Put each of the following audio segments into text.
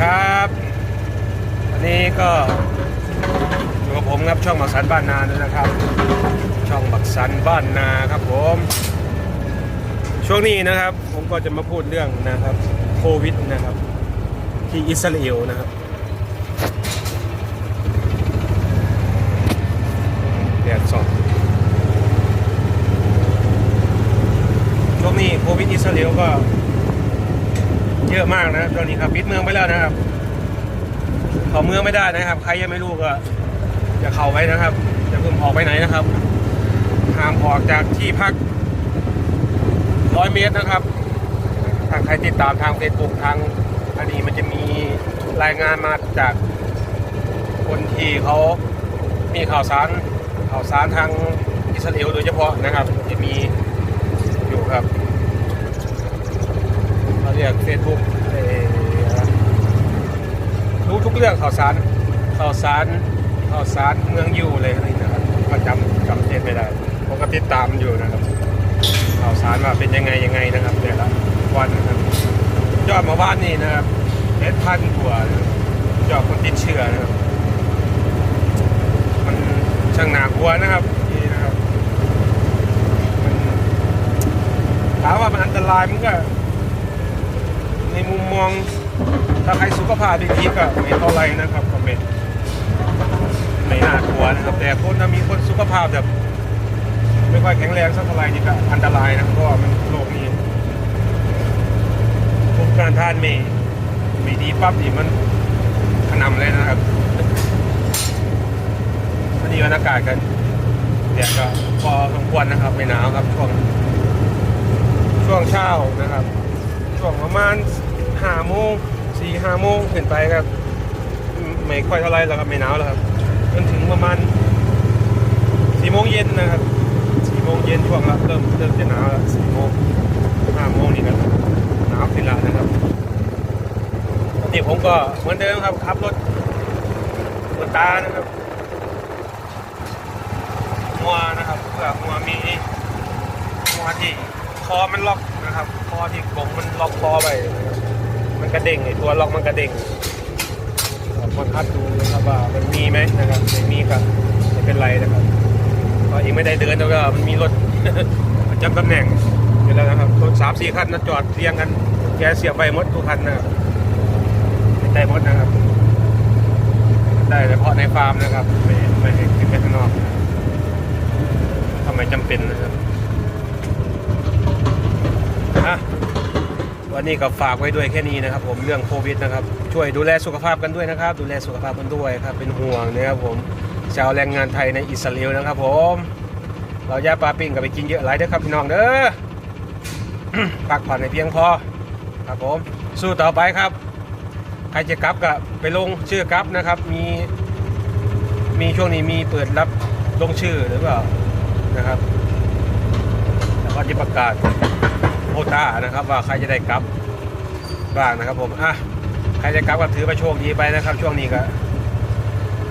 ครับวันนี้ก็อยู่กับผมครับช่องบักสันบ้านนาด้วยนะครับ ช่องบักสันบ้านนาครับผม ช่วงนี้นะครับผมก็จะมาพูดเรื่องนะครับโควิดนะครับ ที่อิสราเอลนะครับแดดสองช่วงนี้โควิดอิสราเอลก็ เยอะมากนะครับตอนนี้ครับปิดเมืองไปแล้วนะครับเขาเมืองไม่ได้นะครับ ใครยังไม่รู้ก็อย่าเข้าไว้นะครับอย่าเพิ่งออกไปไหนนะครับห้ามออกจากที่พักร้อยเมตรนะครับทางใครติดตามทางเฟซบุ๊กทางอันนี้มันจะมีรายงานมาจากคนที่เขามีข่าวสารข่าวสารทางอิสราเอลโดยเฉพาะนะครับจะมีอยู่ครับ เขาเรียกเฟซบุ๊กรู้ทุกเรื่องข่าวสารข่าวสารข่าวสารเมืองอยู่เลยนี่นะครับก็จำจำเทศไม่ได้ผมก็ติดตามอยู่นะครับข่าวสารว่าเป็นยังไงยังไงนะครับแต่ละวันนะครับยอดมาบ้านนี่นะครับเอสพันกว่านะครับยอดคนติดเชื้อนะครับมันช่างหนากลัวนะครับนี่นะครับถามว่ามันอันตรายมันก็ ในมุมมองถ้าใครสุขภาพดีๆก็ไม่เท่าไรนะครับก็ไม่ไม่น่ากลัวนะครับ แต่คนถ้ามีคนสุขภาพแบบไม่ค่อยแข็งแรงสักเท่าไหร่นี่ก็อันตรายนะเพราะว่ามันโรคนี้ภูมิการทานไม่ไม่ดีปั๊บนี่มันขนำเลยนะครับอันนี้บรรยากาศกันแดดก็พอสมควรนะครับไม่หนาวครับช่วงช่วงเช้านะครับ ช่วงประมาณห้าโมงสี่ห้าโมงขึ้นไปครับไม่ค่อยเท่าไรแล้วครับไม่หนาวแล้วครับจนถึงประมาณสี่โมงเย็นนะครับสี่โมงเย็นช่วงละเริ่มเริ่มจะหนาวแล้วสี่โมงห้าโมงนี่ก็หนาวขึ้นแล้วนะครับปกติผมก็เหมือนเดิมครับขับรถรถตานะครับมัวนะครับเพื่อมัวมีมัวที่คอมันล็อก ที่กงมันล็อกคอไปมันกระเด้งไอตัวล็อกมันกระเด้งคนคัดดูนะครับว่ามันมีไหมนะครับไม่มีก็ไม่เป็นไรนะครับก็อีกไม่ได้เดินแล้วก็มันมีรถประจำตำแหน่งอยู่แล้วนะครับรถสามสี่คันนะจอดเรียงกันแกเสียบไปหมดทุกคันนะครับได้หมดนะครับ ได้เฉพาะในฟาร์มนะครับ ไม่ไม่ให้ขึ้นไปข้างนอกทำไมจำเป็นนะครับอะ วันนี้ก็ฝากไว้ด้วยแค่นี้นะครับ ผมเรื่องโควิดนะครับ ช่วยดูแลสุขภาพกันด้วยนะครับ ดูแลสุขภาพกันด้วยครับ เป็นห่วงนะครับผมชาวแรงงานไทยในอิสราเอลนะครับ ผม เราย่าปลาปิ้งกับไปกินเยอะหลายเด้อครับพี่น้องเด้อพักผ่อนให้เพียงพอครับผมสู้ต่อไปครับ ใครจะกลับก็ไปลงชื่อกลับนะครับ มีมีช่วงนี้มีเปิดรับลงชื่อหรือเปล่านะครับแล้วก็จะประกาศ ต้านะครับ ว่าใครจะได้กลับบ้างนะครับ ผมอะใครจะกลับก็ถือว่าโชคดีไปนะครับ ช่วงนี้ก็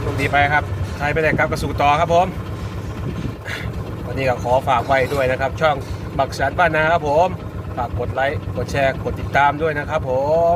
โชคดีไปครับใครไม่ได้กลับก็สู่ต่อครับผมวันนี้ก็ขอฝากไว้ด้วยนะครับ ช่องบักสันบ้านนาครับผมฝากกดไลค์กดแชร์กดติดตามด้วยนะครับ ผม